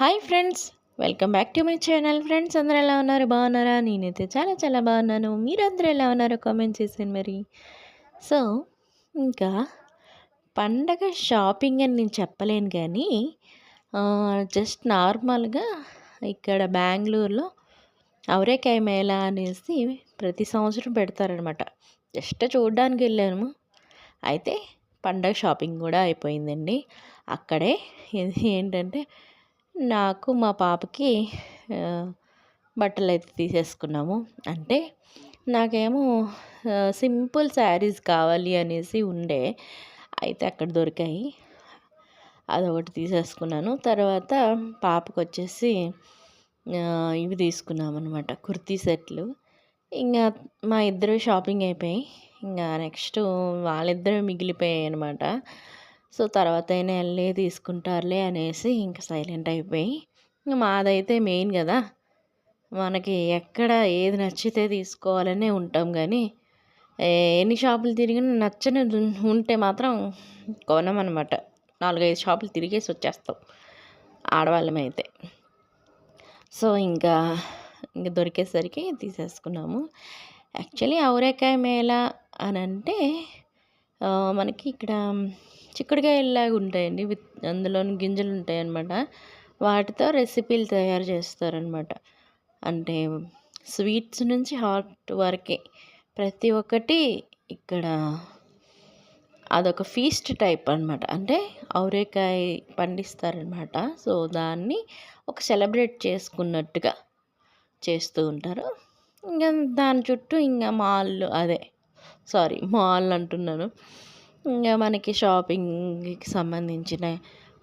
Hi friends welcome back to my channel. Friends అందరూ ఎలా ఉన్నారు? బాగున్నారా? నేనైతే చాలా చాలా బాగున్నాను. మీరందరూ ఎలా ఉన్నారో కామెంట్ చేసాను మరి. సో ఇంకా పండగ షాపింగ్ అని నేను చెప్పలేను కానీ జస్ట్ నార్మల్గా ఇక్కడ బెంగళూరులో అవరేకాయ మేళ అనేసి ప్రతి సంవత్సరం పెడతారనమాట జస్ట్ చూడడానికి వెళ్ళాము. అయితే పండగ షాపింగ్ కూడా అయిపోయిందండి. అక్కడే ఇది ఏంటంటే నాకు మా పాపకి బట్టలు అయితే తీసేసుకున్నాము. అంటే నాకేమో సింపుల్ శారీస్ కావాలి అనేసి ఉండే అయితే అక్కడ దొరికాయి. అదొకటి తీసేసుకున్నాను. తర్వాత పాపకు వచ్చేసి ఇవి తీసుకున్నాం అనమాట కుర్తీ సెట్లు. ఇంకా మా ఇద్దరు షాపింగ్ అయిపోయి ఇంకా నెక్స్ట్ వాళ్ళిద్దరూ మిగిలిపోయాయి అనమాట సో తర్వాత అయినా వెళ్ళి తీసుకుంటారులే అనేసి ఇంకా సైలెంట్ అయిపోయి మాదైతే మెయిన్ కదా మనకి ఎక్కడ ఏది నచ్చితే తీసుకోవాలనే ఉంటాం కానీ ఎన్ని షాపులు తిరిగినా నచ్చని ఉంటే మాత్రం కొనమనమాట. నాలుగైదు షాపులు తిరిగేసి వచ్చేస్తాం ఆడవాళ్ళమైతే. సో ఇంకా ఇంకా దొరికేసరికి తీసేసుకున్నాము. యాక్చువల్లీ అవరేకాయ మేళ అని అంటే మనకి ఇక్కడ చిక్కుడుకాయలాగా ఉంటాయండి విత్ అందులోని గింజలు ఉంటాయి అన్నమాట వాటితో రెసిపీలు తయారు చేస్తారనమాట అంటే స్వీట్స్ నుంచి హాట్ వరకే ప్రతి ఒక్కటి ఇక్కడ అదొక ఫీస్ట్ టైప్ అనమాట అంటే అవరేకాయ పండిస్తారనమాట సో దాన్ని ఒక సెలబ్రేట్ చేసుకున్నట్టుగా చేస్తూ ఉంటారు. ఇంకా దాని చుట్టూ ఇంకా మాల్ అదే సారీ మాల్ అంటున్నాను. ఇంకా మనకి షాపింగ్కి సంబంధించిన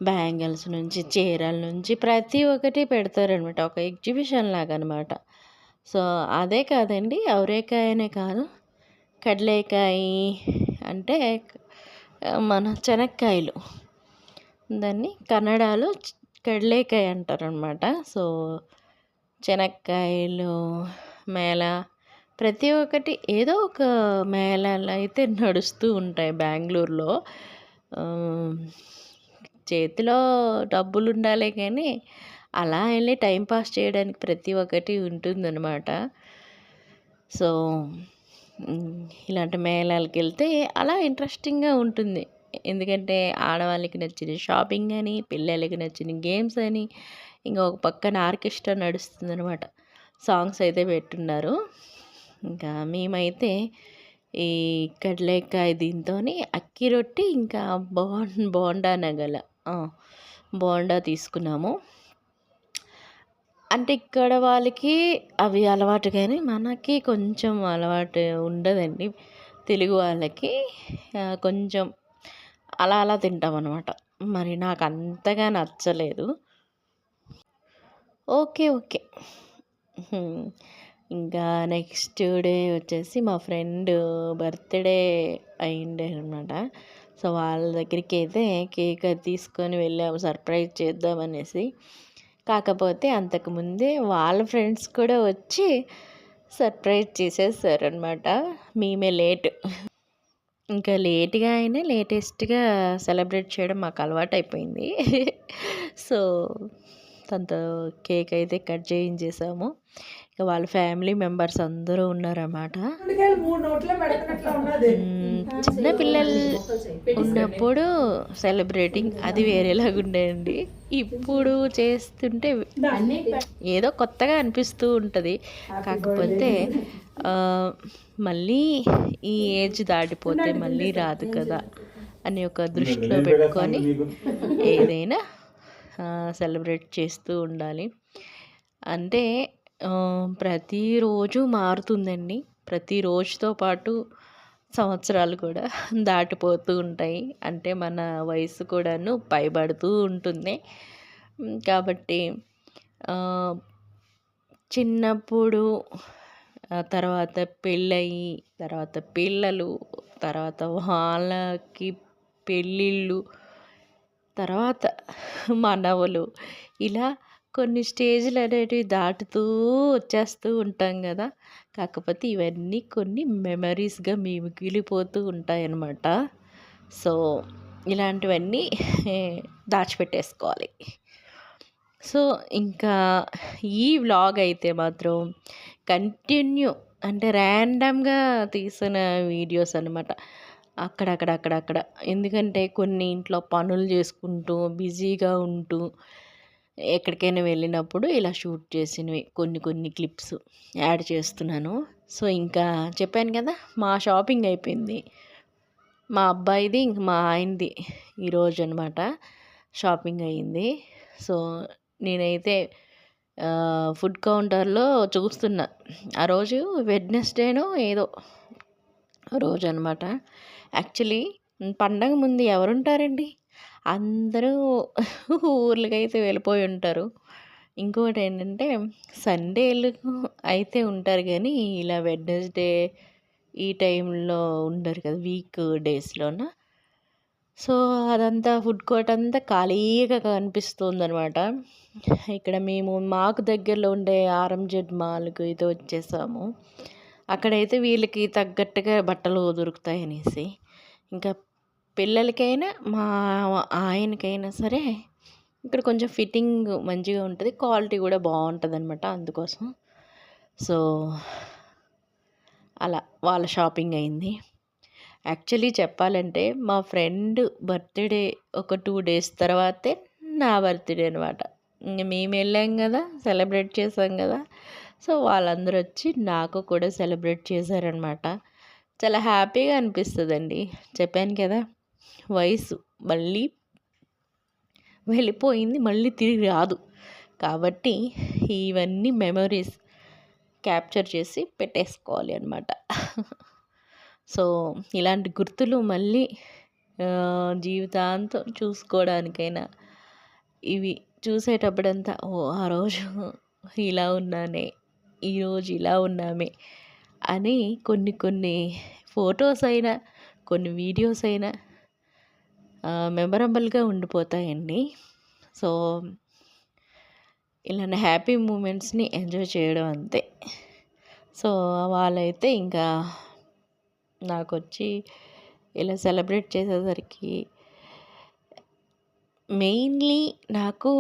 బ్యాంగిల్స్ నుంచి చీరల నుంచి ప్రతి ఒక్కటి పెడతారనమాట ఒక ఎగ్జిబిషన్ లాగా అనమాట సో అదే కాదండి అవరేకాయనే కాదు. కడలేకాయ అంటే మన చెనక్కాయలు. దాన్ని కన్నడలో కడలేకాయ అంటారనమాట సో శనక్కాయలు మేళ ప్రతి ఒక్కటి ఏదో ఒక మేళాలు అయితే నడుస్తూ ఉంటాయి బెంగళూరులో. చేతిలో డబ్బులు ఉండాలి కానీ అలా వెళ్ళి టైంపాస్ చేయడానికి ప్రతి ఒక్కటి ఉంటుందన్నమాట. సో ఇలాంటి మేళాలకు వెళ్తే అలా ఇంట్రెస్టింగ్గా ఉంటుంది. ఎందుకంటే ఆడవాళ్ళకి నచ్చిన షాపింగ్ అని పిల్లలకి నచ్చిన గేమ్స్ అని ఇంకొక పక్కన ఆర్కెస్ట్రా నడుస్తుంది అనమాట సాంగ్స్ అయితే పెట్టున్నారు. ఇంకా మేమైతే ఈ కడలేకాయ దీంతో అక్కి రొట్టి ఇంకా బోన్ బోండా నగల. బోండా తీసుకున్నాము. అంటే ఇక్కడ వాళ్ళకి అవి అలవాటు కానీ మనకి కొంచెం అలవాటు ఉండదండి. తెలుగు వాళ్ళకి కొంచెం అలా అలా తింటాం అనమాట మరి నాకు అంతగా నచ్చలేదు. Okay okay. ఇంకా నెక్స్ట్ డే వచ్చేసి మా ఫ్రెండ్ బర్త్డే అయిండే అనమాట సో వాళ్ళ దగ్గరికి అయితే కేక్ తీసుకొని వెళ్ళాము సర్ప్రైజ్ చేద్దామనేసి కాకపోతే అంతకుముందే వాళ్ళ ఫ్రెండ్స్ కూడా వచ్చి సర్ప్రైజ్ చేసేసారనమాట మేమే లేట్. ఇంకా లేట్గా అయినా లేటెస్ట్గా సెలబ్రేట్ చేయడం మాకు అలవాటు అయిపోయింది. సో తనతో కేక్ అయితే కట్ చేయించేసాము. ఇక వాళ్ళ ఫ్యామిలీ మెంబర్స్ అందరూ ఉన్నారన్నమాట. చిన్న పిల్లలు ఉన్నప్పుడు సెలబ్రేటింగ్ అది వేరేలాగా ఉండేయండి. ఇప్పుడు చేస్తుంటే ఏదో కొత్తగా అనిపిస్తూ ఉంటుంది. కాకపోతే మళ్ళీ ఈ ఏజ్ దాటిపోతే మళ్ళీ రాదు కదా అని ఒక దృష్టిలో పెట్టుకొని ఏదైనా సెలబ్రేట్ చేస్తూ ఉండాలి. అంటే ప్రతిరోజు మారుతుందండి. ప్రతి రోజుతో పాటు సంవత్సరాలు కూడా దాటిపోతూ ఉంటాయి. అంటే మన వయసు కూడాను పైబడుతూ ఉంటుంది. కాబట్టి చిన్నప్పుడు తర్వాత పెళ్ళయి తర్వాత పిల్లలు తర్వాత వాళ్ళకి పెళ్ళిళ్ళు తర్వాత మనవలు ఇలా కొన్ని స్టేజ్లు అనేటివి దాటుతూ వచ్చేస్తూ ఉంటాం కదా. కాకపోతే ఇవన్నీ కొన్ని మెమరీస్గా మిగిలిపోతూ ఉంటాయన్నమాట. సో ఇలాంటివన్నీ దాచిపెట్టేసుకోవాలి. సో ఇంకా ఈ వ్లాగ్ అయితే మాత్రం కంటిన్యూ అంటే ర్యాండమ్గా తీసిన వీడియోస్ అనమాట అక్కడక్కడ అక్కడక్కడ ఎందుకంటే కొన్ని ఇంట్లో పనులు చేసుకుంటూ బిజీగా ఉంటూ ఎక్కడికైనా వెళ్ళినప్పుడు ఇలా షూట్ చేసినవి కొన్ని కొన్ని క్లిప్స్ యాడ్ చేస్తున్నాను. సో ఇంకా చెప్పాను కదా మా షాపింగ్ అయిపోయింది. మా అబ్బాయిది ఇంక మా ఆయనది ఈరోజు అనమాట షాపింగ్ అయ్యింది సో నేనైతే ఫుడ్ కౌంటర్లో చూస్తున్నా. ఆ రోజు వెడ్నెస్డేనో ఏదో రోజు అనమాట యాక్చువల్లీ పండగ ముందు ఎవరుంటారండి? అందరూ ఊర్లకైతే వెళ్ళిపోయి ఉంటారు. ఇంకోటి ఏంటంటే సండేలు అయితే ఉంటారు కానీ ఇలా వెడ్నెస్డే ఈ టైంలో ఉండరు కదా వీక్ డేస్లోన? సో అదంతా ఫుడ్ కోర్ట్ అంతా ఖాళీగా కనిపిస్తుంది అనమాట ఇక్కడ మేము మాకు దగ్గరలో ఉండే ఆర్ఎంజెడ్ మాల్కి అయితే వచ్చేసాము. అక్కడైతే వీళ్ళకి తగ్గట్టుగా బట్టలు దొరుకుతాయి అనేసి. ఇంకా పిల్లలకైనా మా ఆయనకైనా సరే ఇక్కడ కొంచెం ఫిట్టింగ్ మంచిగా ఉంటుంది క్వాలిటీ కూడా బాగుంటుంది అనమాట అందుకోసం. సో అలా వాళ్ళ షాపింగ్ అయింది. యాక్చువల్లీ చెప్పాలంటే మా ఫ్రెండ్ బర్త్డే ఒక టూ డేస్ తర్వాతే నా బర్త్డే అనమాట ఇంక మేము వెళ్ళాం కదా సెలబ్రేట్ చేసాం కదా సో వాళ్ళందరూ వచ్చి నాకు కూడా సెలబ్రేట్ చేశారనమాట చాలా హ్యాపీగా అనిపిస్తుందండి. చెప్పాను కదా వయసు. మళ్ళీ వెళ్ళిపోయింది మళ్ళీ తిరిగి రాదు. కాబట్టి ఇవన్నీ మెమరీస్ క్యాప్చర్ చేసి పెట్టేసుకోవాలి అనమాట సో ఇలాంటి గుర్తులు మళ్ళీ జీవితాంతం చూసుకోవడానికైనా ఇవి చూసేటప్పుడంతా ఓ ఆ రోజు ఇలా ఉన్నానే ఈరోజు ఇలా ఉన్నామే అని కొన్ని కొన్ని ఫొటోస్ అయినా కొన్ని వీడియోస్ అయినా మెమరబుల్గా ఉండిపోతాయండి. సో ఇలాంటి హ్యాపీ మూమెంట్స్ని ఎంజాయ్ చేయడం అంతే. సో వాళ్ళైతే ఇంకా నాకు వచ్చి ఇలా సెలబ్రేట్ చేసేసరికి మెయిన్లీ నాకు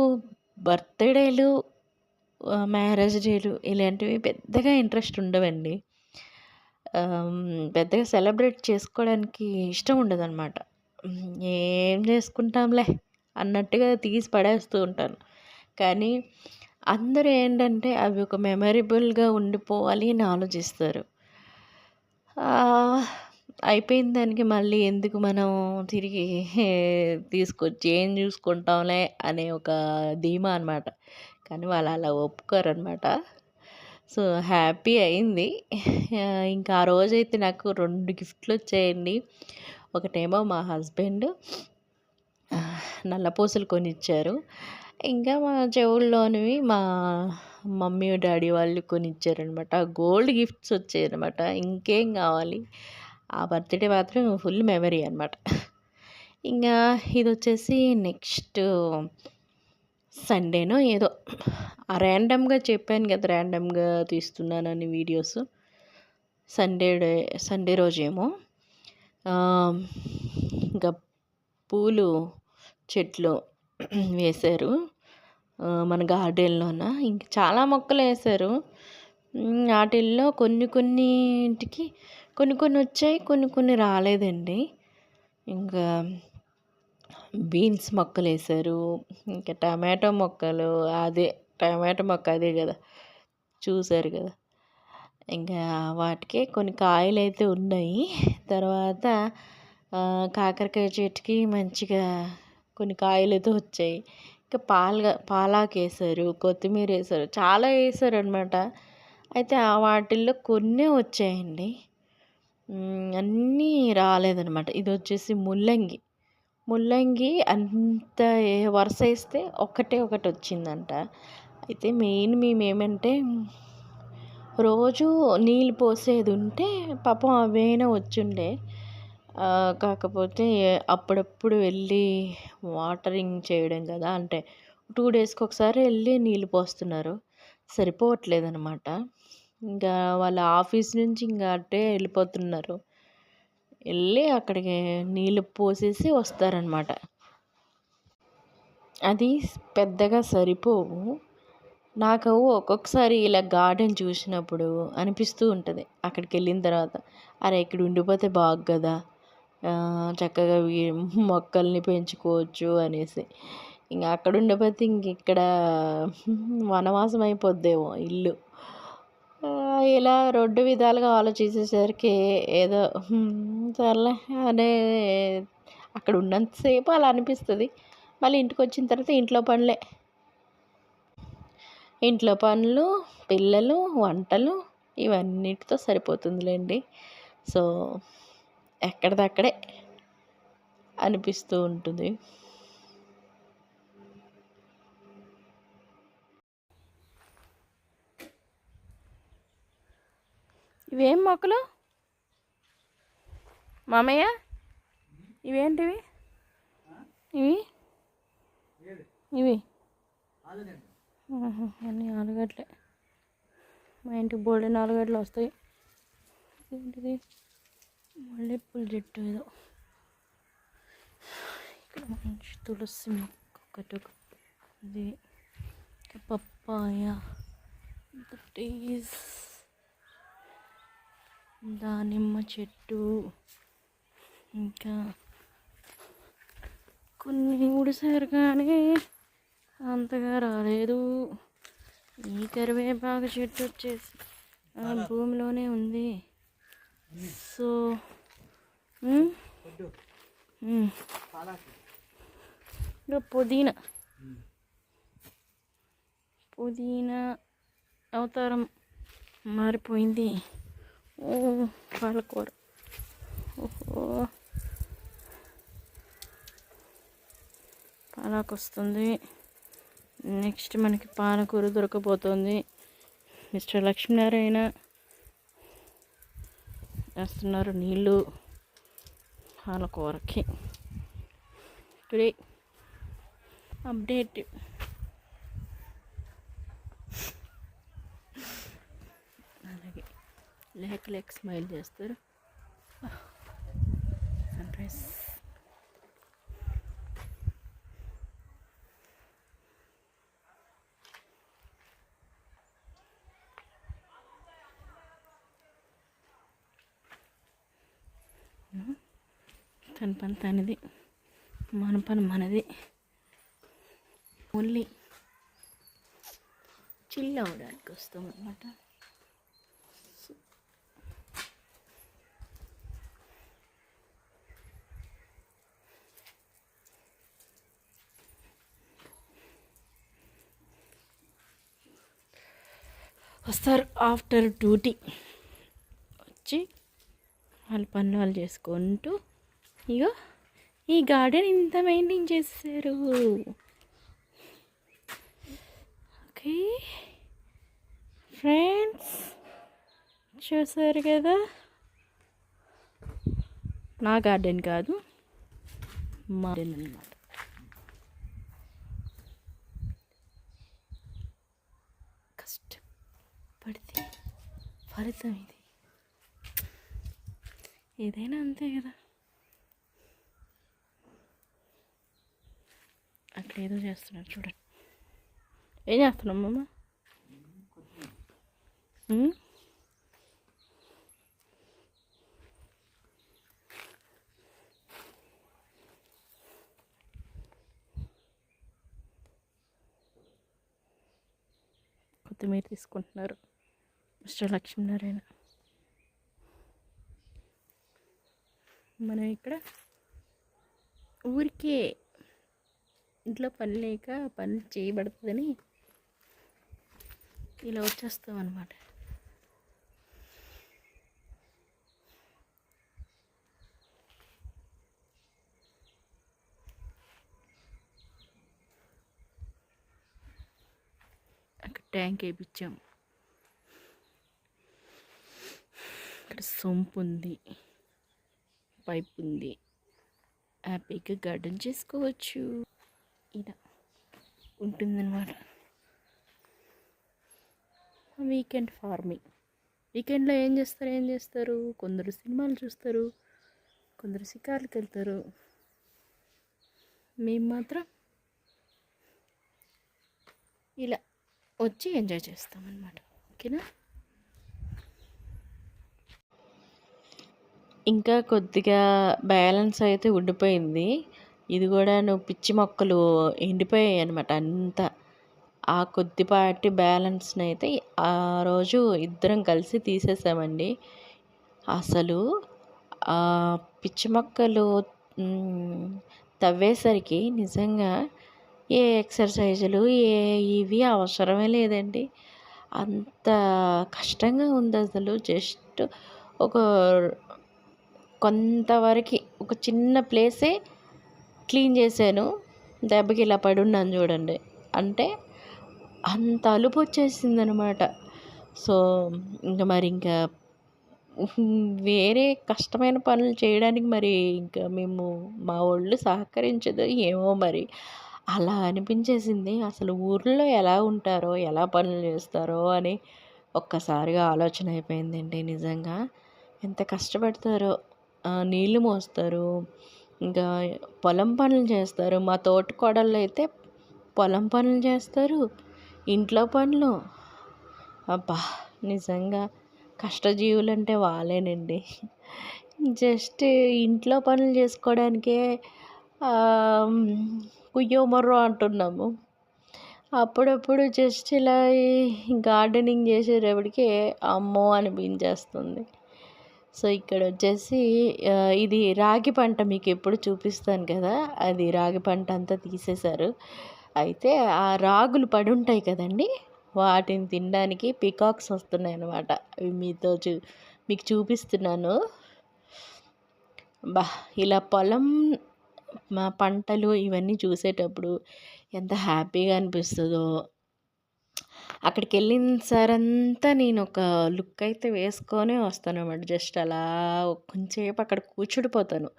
బర్త్డేలు మ్యారేజ్ డేలు ఇలాంటివి పెద్దగా ఇంట్రెస్ట్ ఉండవండి. పెద్దగా సెలబ్రేట్ చేసుకోవడానికి ఇష్టం ఉండదన్నమాట. ఏం చేసుకుంటాంలే అన్నట్టుగా తీసి పడేస్తూ ఉంటాను. కానీ అందరూ ఏంటంటే అవి ఒక మెమరబుల్గా ఉండిపోవాలి అని ఆలోచిస్తారు. అయిపోయిన దానికి మళ్ళీ ఎందుకు మనం తిరిగి తీసుకొచ్చి ఏం చూసుకుంటాంలే అనే ఒక ధీమా అనమాట కానీ వాళ్ళు అలా ఒప్పుకోరు అనమాట సో హ్యాపీ అయింది. ఇంకా ఆ రోజైతే నాకు రెండు గిఫ్ట్లు వచ్చాయండి. ఒకటేమో మా హస్బెండ్ నల్లపూసలు కొనిచ్చారు. ఇంకా మా చెవుల్లోనివి మా మమ్మీ డాడీ వాళ్ళు కొనిచ్చారనమాట గోల్డ్ గిఫ్ట్స్ వచ్చాయనమాట ఇంకేం కావాలి? ఆ బర్త్డే మాత్రం ఫుల్ మెమరీ అనమాట ఇంకా ఇది వచ్చేసి నెక్స్ట్ సండేనో ఏదో. ర్యాండమ్గా చెప్పాను కదా ర్యాండమ్గా తీస్తున్నానని వీడియోస్. సండే డే సండే రోజేమో. ఇంకా పూలు చెట్లు వేశారు. మన గార్డెన్లోన. ఇంక చాలా మొక్కలు వేశారు. వాటిల్లో కొన్ని కొన్నింటికి కొన్ని కొన్ని వచ్చాయి కొన్ని కొన్ని రాలేదండి. ఇంకా బీన్స్ మొక్కలు వేశారు. ఇంకా టమాటో మొక్కలు అదే టమాటో మొక్క అదే కదా చూశారు కదా. ఇంకా వాటికే కొన్ని కాయలు అయితే ఉన్నాయి. తర్వాత కాకరకాయ చెట్టుకి మంచిగా కొన్ని కాయలు అయితే వచ్చాయి. ఇంకా పాల పాలాకు వేసారు కొత్తిమీర వేసారు చాలా వేసారు అనమాట అయితే ఆ వాటిల్లో కొన్ని వచ్చాయండి. అన్నీ రాలేదనమాట ఇది వచ్చేసి ముల్లంగి. ముల్లంగి అంత వరుస వేస్తే ఒకటే ఒకటి వచ్చిందంట. అయితే మెయిన్ మేమేమంటే రోజు నీళ్ళు పోసేది ఉంటే పాపం అవేనా వచ్చుండే. కాకపోతే అప్పుడప్పుడు వెళ్ళి వాటరింగ్ చేయడం కదా అంటే టూ డేస్కి ఒకసారి వెళ్ళి నీళ్ళు పోస్తున్నారు. సరిపోవట్లేదు అనమాట ఇంకా వాళ్ళ ఆఫీస్ నుంచి ఇంకా అట్టే వెళ్ళిపోతున్నారు. వెళ్ళి అక్కడికి నీళ్ళు పోసేసి వస్తారనమాట. అది పెద్దగా సరిపోవు. నాకు ఒక్కొక్కసారి ఇలా గార్డెన్ చూసినప్పుడు అనిపిస్తూ ఉంటుంది. అక్కడికి వెళ్ళిన తర్వాత అరే ఇక్కడ ఉండిపోతే బాగు కదా చక్కగా మొక్కల్ని పెంచుకోవచ్చు అనేసి. ఇంకా అక్కడ ఉండిపోతే ఇంక ఇక్కడ వనవాసం అయిపోద్దేమో ఇల్లు. ఇలా రెండు విధాలుగా ఆలోచించేసరికి ఏదో సర్లే అనే అక్కడ ఉన్నంతసేపు అలా అనిపిస్తుంది. మళ్ళీ ఇంటికి వచ్చిన తర్వాత ఇంట్లో పనులే. ఇంట్లో పనులు పిల్లలు వంటలు ఇవన్నిటితో సరిపోతుందిలేండి. సో ఎక్కడిదక్కడే అనిపిస్తూ ఉంటుంది. ఇవేం మొక్కలు? మామయ్య? ఇవేంటివి? ఇవి? ఇవి? అన్నీ ఆలుగడ్డలే మా ఇంటికి బోల్డెన్ ఆలుగడ్డలు వస్తాయి. ఏంటిది మల్లెపూల చెట్టు ఏదో. ఇక్కడ మంచి తులసి మొక్క ఒకటి ఇది. పప్పాయ. టీస్ దానిమ్మ చెట్టు. ఇంకా కొన్ని ఊడిసారు కానీ అంతగా రాలేదు. ఈ కరివేపాకు చెట్టు వచ్చేసి భూమిలోనే ఉంది. సో ఇంకా పుదీనా. పుదీనా అవతారం మారిపోయింది. ఓ పాలకూర. ఓహో. పాలాకు వస్తుంది నెక్స్ట్ మనకి పాలకూర దొరకపోతుంది మిస్టర్ లక్ష్మీనారాయణ వేస్తున్నారు నీళ్ళు పాలకూరకి టుడే అప్డేట్. అలాగే లేక లేక స్మైల్ చేస్తారు. సన్ రైజ్ తన పని తనది మన పని మనది. ఓన్లీ చిల్ అవడానికి వస్తాం అనమాట వస్తారు ఆఫ్టర్ డ్యూటీ వచ్చి వాళ్ళ పనులు వాళ్ళు చేసుకుంటూ ఇగో ఈ గార్డెన్ ఇంత మెయింటైన్ చేశారు. ఓకే. ఫ్రెండ్స్ చూసారు కదా? నా గార్డెన్ కాదు మా గార్డెన్ అనమాట కష్టపడితే ఫలితం ఇది. ఏదైనా అంతే కదా? ఏదో చేస్తున్నారు చూడండి ఏం చేస్తున్నాం అమ్మ కొత్తిమీర తీసుకుంటున్నారు. మిస్టర్ లక్ష్మీనారాయణ. మనం ఇక్కడ ఊరికే ఇంట్లో పని లేక పని చేయబడుతుందని ఇలా వచ్చేస్తాం అనమాట అక్కడ ట్యాంక్ వేయించాం ఇక్కడ సొంపు ఉంది పైప్ ఉంది. హ్యాపీగా గార్డెన్ చేసుకోవచ్చు. ఇలా ఉంటుందన్నమాట. వీకెండ్ ఫార్మింగ్ వీకెండ్లో ఏం చేస్తారు ఏం చేస్తారు? కొందరు సినిమాలు చూస్తారు కొందరు షికార్లకు వెళ్తారు. మేము మాత్రం ఇలా వచ్చి ఎంజాయ్ చేస్తామన్నమాట. ఓకేనా? ఇంకా కొద్దిగా బ్యాలెన్స్ అయితే ఉండిపోయింది. ఇది కూడా నువ్వు పిచ్చి మొక్కలు ఎండిపోయాయి అనమాట అంతా. ఆ కొద్దిపాటి బ్యాలెన్స్ని అయితే ఆ రోజు ఇద్దరం కలిసి తీసేసామండి. అసలు ఆ పిచ్చి మొక్కలు తవ్వేసరికి నిజంగా ఏ ఎక్సర్సైజులు ఏ ఇవి అవసరమే లేదండి. అంత కష్టంగా ఉంది అసలు. జస్ట్ ఒక కొంతవరకు ఒక చిన్న ప్లేసే క్లీన్ చేశాను దెబ్బకి ఇలా పడున్నాను చూడండి. అంటే అంత అలుపు వచ్చేసింది అనమాట సో ఇంకా మరి ఇంకా వేరే కష్టమైన పనులు చేయడానికి మరి ఇంకా మేము మా ఒళ్ళు సహకరించదు ఏమో మరి. అలా అనిపించేసింది. అసలు ఊర్లో ఎలా ఉంటారో ఎలా పనులు చేస్తారో అని ఒక్కసారిగా ఆలోచన అయిపోయిందండి నిజంగా. ఎంత కష్టపడతారో నీళ్ళు మోస్తారు ఇంకా పొలం పనులు చేస్తారు. మా తోట కోడళ్ళు అయితే పొలం పనులు చేస్తారు. ఇంట్లో పనులు. అబ్బా నిజంగా కష్టజీవులు అంటే వాళ్ళేనండి. జస్ట్ ఇంట్లో పనులు చేసుకోవడానికే కుయ్యో మొర్రో అంటున్నాము. అప్పుడప్పుడు జస్ట్ ఇలా గార్డెనింగ్ చేసేటప్పటికే అమ్మో అనిపించేస్తుంది. సో ఇక్కడ వచ్చేసి ఇది రాగి పంట మీకు ఎప్పుడు చూపిస్తాను కదా అది రాగి పంట అంతా తీసేశారు. అయితే ఆ రాగులు పడి ఉంటాయి కదండి వాటిని తినడానికి పికాక్స్ వస్తున్నాయి అన్నమాట అవి మీతో చూ మీకు చూపిస్తున్నాను. బా ఇలా పొలం మా పంటలు ఇవన్నీ చూసేటప్పుడు ఎంత హ్యాపీగా అనిపిస్తుందో అక్కడికి వెళ్ళిన సరంతా నేను ఒక లుక్ అయితే వేసుకొని వస్తాను అనమాట జస్ట్ అలా కొంచెంసేపు అక్కడ కూర్చుడిపోతాను.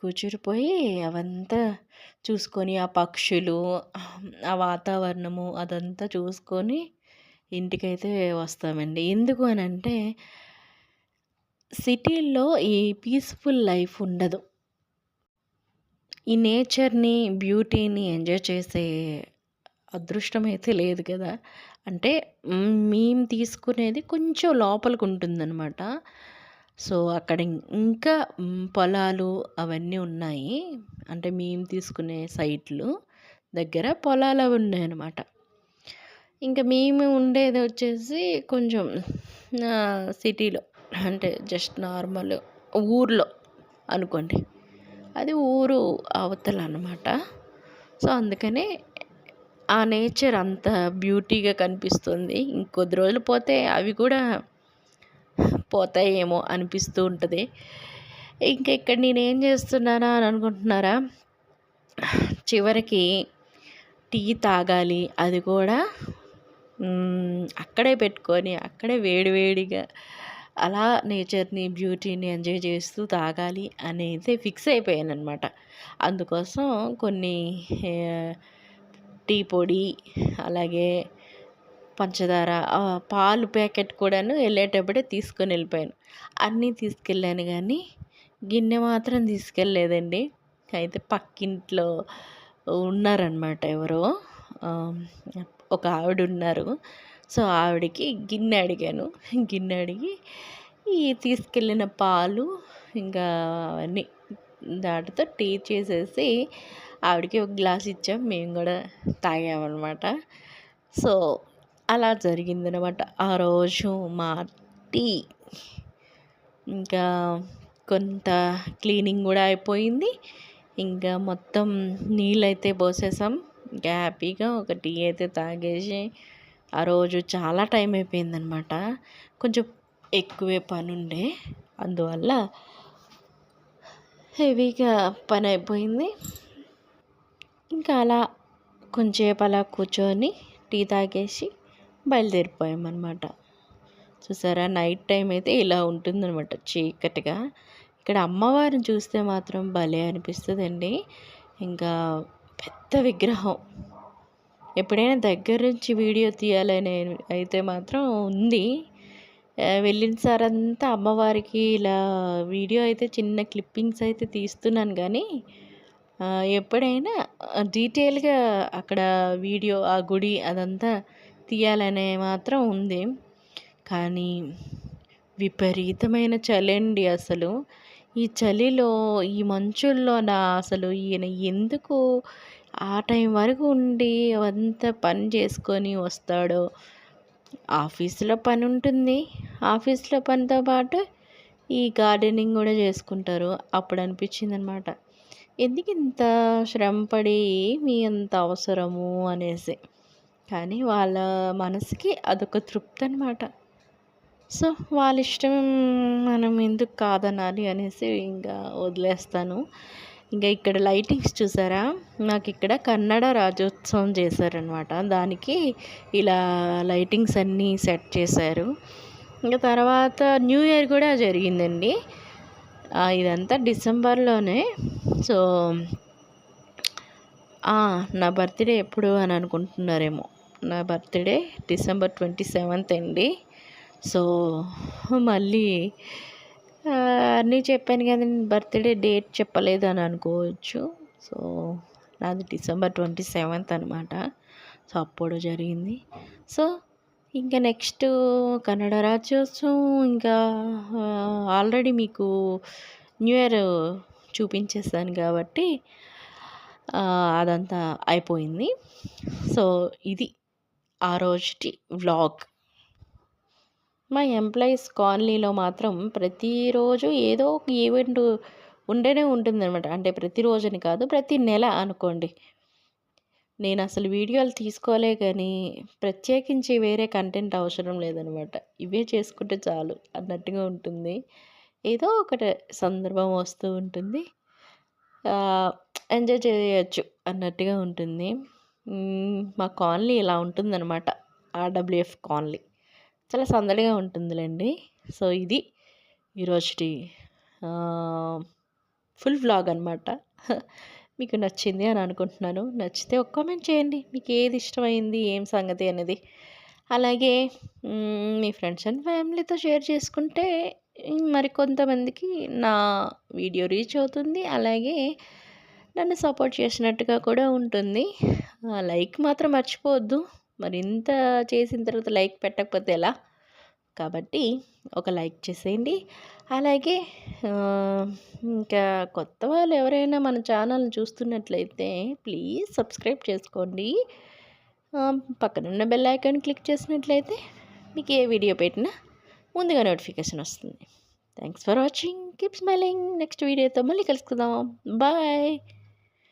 కూర్చుడిపోయి అవంతా చూసుకొని ఆ పక్షులు ఆ వాతావరణము అదంతా చూసుకొని ఇంటికైతే వస్తామండి. ఎందుకు అని అంటే సిటీల్లో ఈ పీస్ఫుల్ లైఫ్ ఉండదు. ఈ నేచర్ని బ్యూటీని ఎంజాయ్ చేసే అదృష్టం అయితే లేదు కదా. అంటే మేము తీసుకునేది కొంచెం లోపలికి ఉంటుందన్నమాట సో అక్కడ ఇంకా పొలాలు అవన్నీ ఉన్నాయి. అంటే మేము తీసుకునే సైట్లు దగ్గర పొలాలు అవి ఉన్నాయన్నమాట. ఇంకా మేము ఉండేది వచ్చేసి కొంచెం సిటీలో. అంటే జస్ట్ నార్మల్ ఊర్లో అనుకోండి. అది ఊరు అవతల అనమాట సో అందుకనే ఆ నేచర్ అంత బ్యూటీగా కనిపిస్తుంది. ఇంకొద్ది రోజులు పోతే అవి కూడా పోతాయేమో అనిపిస్తూ ఉంటుంది. ఇంకా ఇక్కడ నేనేం చేస్తున్నానా అని అనుకుంటున్నారా? చివరికి టీ తాగాలి. అది కూడా అక్కడే పెట్టుకొని అక్కడే వేడివేడిగా అలా నేచర్ని బ్యూటీని ఎంజాయ్ చేస్తూ తాగాలి అనేది ఫిక్స్ అయిపోయాను అనమాట అందుకోసం కొన్ని టీ పొడి అలాగే పంచదార పాలు ప్యాకెట్ కూడాను వెళ్ళేటప్పుడే తీసుకొని వెళ్ళిపోయాను. అన్నీ తీసుకెళ్ళాను కానీ గిన్నె మాత్రం తీసుకెళ్ళలేదండి. అయితే పక్కింట్లో ఉన్నారనమాట ఎవరో ఒక ఆవిడ ఉన్నారు సో ఆవిడకి గిన్నె అడిగాను. గిన్నె అడిగి ఈ తీసుకెళ్ళిన పాలు ఇంకా అవన్నీ దాటితో టీ చేసేసి ఆవిడకి ఒక గ్లాస్ ఇచ్చాం. మేము కూడా తాగామన్నమాట. సో అలా జరిగిందనమాట ఆ రోజు మా టీ ఇంకా కొంత క్లీనింగ్ కూడా అయిపోయింది. ఇంకా మొత్తం నీళ్ళు అయితే పోసేసాం. ఇంకా హ్యాపీగా ఒక టీ అయితే తాగేసి ఆ రోజు చాలా టైం అయిపోయిందనమాట కొంచెం ఎక్కువే పని ఉండే అందువల్ల హెవీగా పని అయిపోయింది. ఇంకా అలా కొంచెంసేపు అలా కూర్చొని టీ తాగేసి బయలుదేరిపోయామన్నమాట. చూసారా? నైట్ టైం అయితే ఇలా ఉంటుందన్నమాట చీకటిగా. ఇక్కడ అమ్మవారిని చూస్తే మాత్రం భలే అనిపిస్తుందండి. ఇంకా పెద్ద విగ్రహం. ఎప్పుడైనా దగ్గర నుంచి వీడియో తీయాలని అయితే మాత్రం ఉంది. వెళ్ళిన సారంతా అమ్మవారికి ఇలా వీడియో అయితే చిన్న క్లిప్పింగ్స్ అయితే తీస్తున్నాను కానీ ఎప్పుడైనా డీటెయిల్గా అక్కడ వీడియో ఆ గుడి అదంతా తీయాలనే మాత్రం ఉంది. కానీ విపరీతమైన చలి అండి అసలు. ఈ చలిలో ఈ మంచుల్లో నా అసలు ఈయన ఎందుకు ఆ టైం వరకు ఉండి అవంతా పని చేసుకొని వస్తాడో? ఆఫీస్లో పని ఉంటుంది. ఆఫీస్లో పనితో పాటు ఈ గార్డెనింగ్ కూడా చేసుకుంటారు. అప్పుడు అనిపించింది అనమాట ఎందుకు ఇంత శ్రమపడి మీ అంత అవసరము అనేసి. కానీ వాళ్ళ మనసుకి అదొక తృప్తి అనమాట సో వాళ్ళ ఇష్టం మనం ఎందుకు కాదనాలి అనేసి ఇంకా వదిలేస్తాను. ఇంకా ఇక్కడ లైటింగ్స్ చూసారా? నాకు ఇక్కడ కన్నడ రాజ్యోత్సవం చేశారనమాట. దానికి ఇలా లైటింగ్స్ అన్నీ సెట్ చేశారు. ఇంకా తర్వాత న్యూ ఇయర్ కూడా జరిగిందండి. ఇదంతా డిసెంబర్లోనే. సో నా బర్త్డే ఎప్పుడు అని అనుకుంటున్నారేమో. నా బర్త్డే డిసెంబర్ ట్వంటీ సెవెంత్ అండి. సో మళ్ళీ అన్నీ చెప్పాను కదా బర్త్డే డేట్ చెప్పలేదు అని అనుకోవచ్చు. సో నాది డిసెంబర్ ట్వంటీ సెవెంత్ అనమాట సో అప్పుడు జరిగింది. సో ఇంకా నెక్స్ట్ కన్నడ రాజ్యోత్సవం ఇంకా ఆల్రెడీ మీకు న్యూ ఇయర్ చూపించేసాను కాబట్టి అదంతా అయిపోయింది. సో ఇది ఆ రోజుటి వ్లాగ్. మా ఎంప్లాయీస్ కాలనీలో మాత్రం ప్రతిరోజు ఏదో ఒక ఈవెంట్ ఉండేనే ఉంటుందన్నమాట. అంటే ప్రతిరోజుని కాదు ప్రతి నెల అనుకోండి. నేను అసలు వీడియోలు తీసుకోలే కానీ ప్రత్యేకించి వేరే కంటెంట్ అవసరం లేదనమాట. ఇవే చేసుకుంటే చాలు అన్నట్టుగా ఉంటుంది. ఏదో ఒకటి సందర్భం వస్తూ ఉంటుంది. ఎంజాయ్ చేయొచ్చు అన్నట్టుగా ఉంటుంది. మా కాలనీ ఇలా ఉంటుందన్నమాట ఆర్డబ్ల్యూఎఫ్ కాలనీ. చాలా సందడిగా ఉంటుందిలేండి. సో ఇది ఈరోజుటి ఫుల్ వ్లాగ్ అనమాట. మీకు నచ్చింది అని అనుకుంటున్నాను. నచ్చితే ఒక కామెంట్ చేయండి. మీకు ఏది ఇష్టమైంది ఏం సంగతి అనేది. అలాగే మీ ఫ్రెండ్స్ అండ్ ఫ్యామిలీతో షేర్ చేసుకుంటే మరికొంతమందికి నా వీడియో రీచ్ అవుతుంది. అలాగే నన్ను సపోర్ట్ చేసినట్టుగా కూడా ఉంటుంది. ఆ, లైక్ మాత్రం మర్చిపోవద్దు. మరి ఇంత చేసిన తర్వాత లైక్ పెట్టకపోతే ఎలా? కాబట్టి ఒక లైక్ చేసేయండి. అలాగే ఇంకా కొత్త వాళ్ళు ఎవరైనా మన ఛానల్ని చూస్తున్నట్లయితే ప్లీజ్ సబ్స్క్రైబ్ చేసుకోండి. పక్కనున్న బెల్ ఐకాన్ క్లిక్ చేసినట్లయితే మీకు ఏ వీడియో పెట్టినా ముందుగా నోటిఫికేషన్ వస్తుంది. Thanks for watching. Keep smiling. Next వీడియోతో మళ్ళీ కలుసుకుందాం. బాయ్.